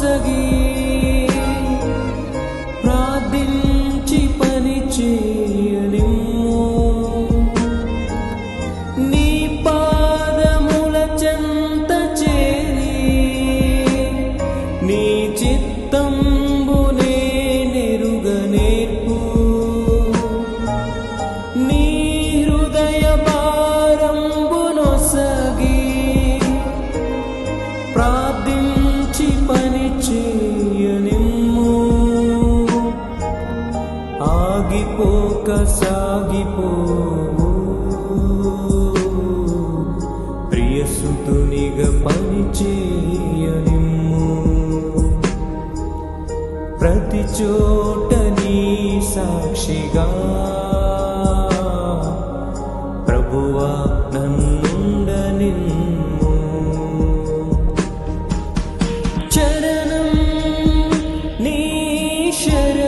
కొసగి ప్రార్థించి పని చేయనిమ్ము నీ పాదముల చెంత చేరి నీ చిత్తం సాగిపోవు ప్రియసుతునిగా పనిచేయనిమ్ము ప్రతి చోట నీ సాక్షిగా ప్రభువా నన్నుండ నిన్ను. చరణం నీ శరణం